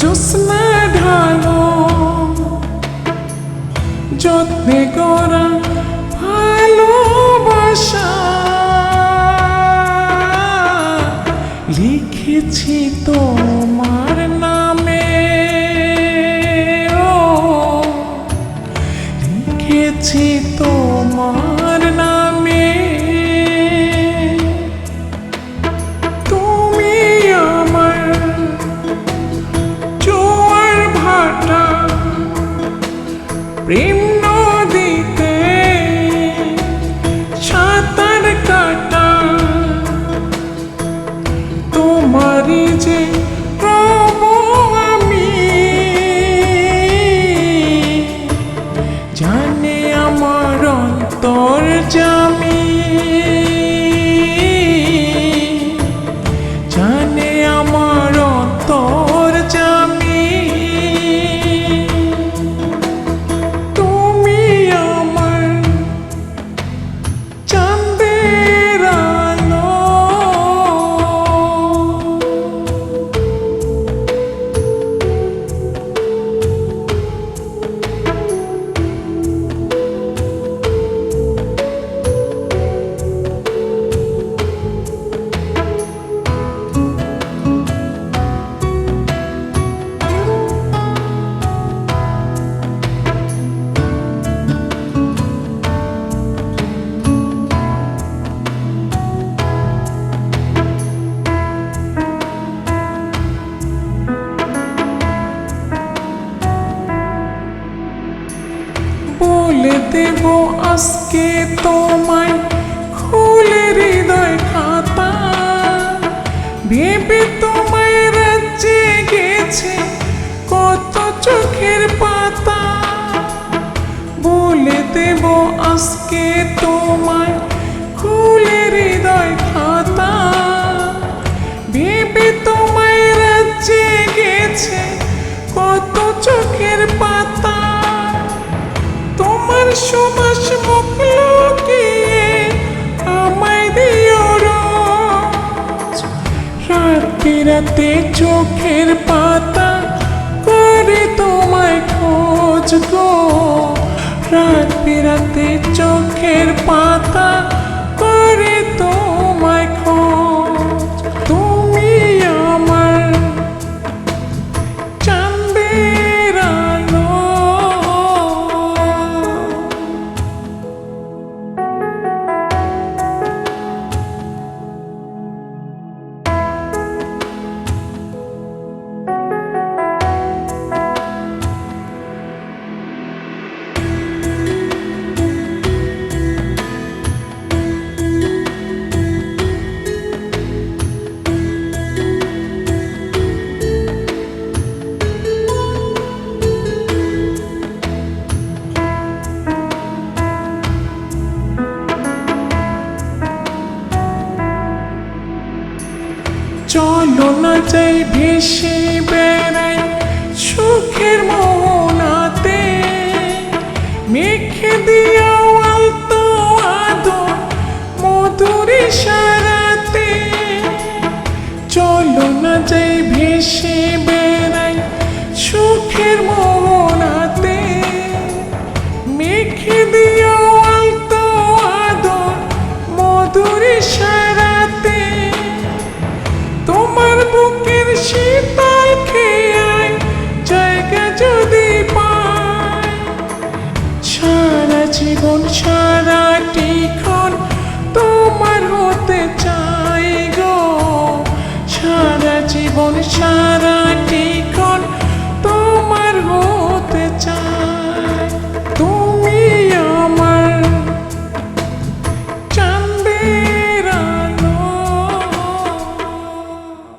জোৎস্না ঢালো যত্নে করা ভালোবাসা লিখেছি তোমার নামে ও লিখেছি তোমার আজকে তোমায় খুলে হৃদয় খাতা। ভেবে তোমায় রাজ্যে গেছে কত চোখের পাতা। বলে দেব আজকে তোমায় রাতে চোখের পাতা করে তোমায় খোঁজ গো রাতে রাতে চোখের পাতা যাই ভেসে বেড়াই সুখের মোহনাতে। মেখে দিয়াও আলতো আদর মধুর সারাতে চলো না যাই ভেসে বেড়াই সুখের মোহনাতে। মেখে দিয়াও শীতল খেয়ায় জায়গা যদি পাই সারা জীবন, সারাটি ক্ষণ তোমার হতে চাই গো। সারা জীবন, সারাটি ক্ষণ